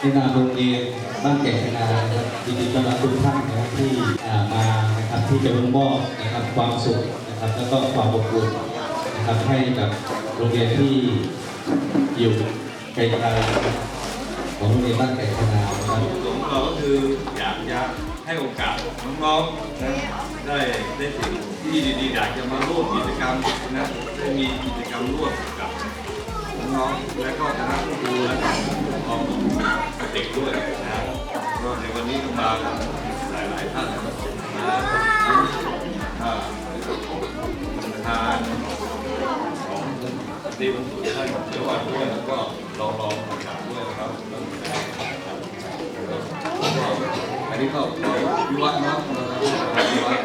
ในนามโรงเรียนบ้านแก่งชนานะครับยินดีต้อนรับทุกท่านนะครับที่มานะครับที่จะร่วมมอบนะครับความสุขนะครับแล้วก็ความอบอุ่นนะครับให้กับโรงเรียนที่อยู่ไกลๆของโรงเรียนบ้านแก่งชนานะครับจุดประสงค์ของเราก็คืออยากจะให้โอกาสน้องๆนะได้ได้สิ่งที่ดีๆอยากจะมาร่วมกิจกรรมนะได้มีกิจกรรมร่วมกับ น้องๆและก็คณะครูและก็ผู้ปกครองเด็กด้วยนะก็ในวันนี้ก็มากันหลายๆท่านนะครับนะอ่าประธานของตีบรรจุท่านจังหวัดด้วยแล้วก็รองรองผู้จัดด้วยนะครับอันนี้ก็วิวัฒน์เนาะวิวัฒ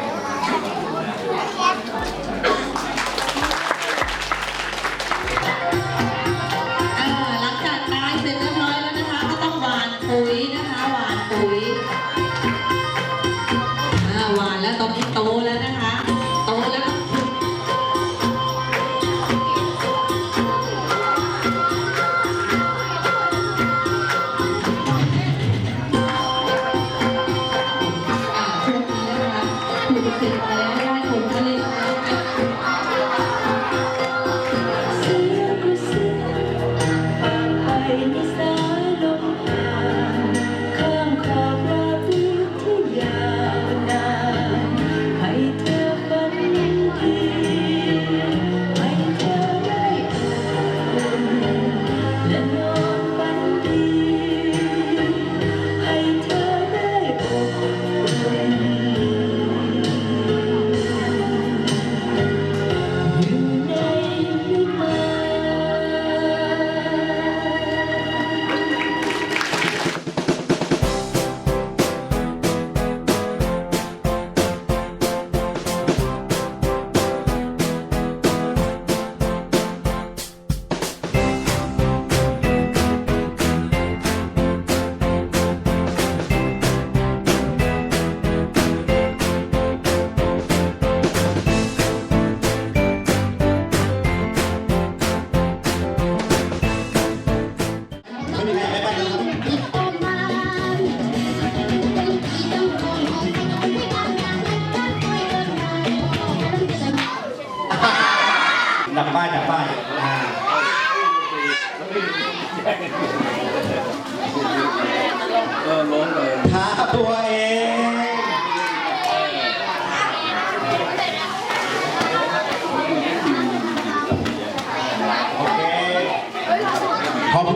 ตอนนี้โตแล้วนะคะ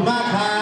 มากครับ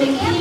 ซึ้ง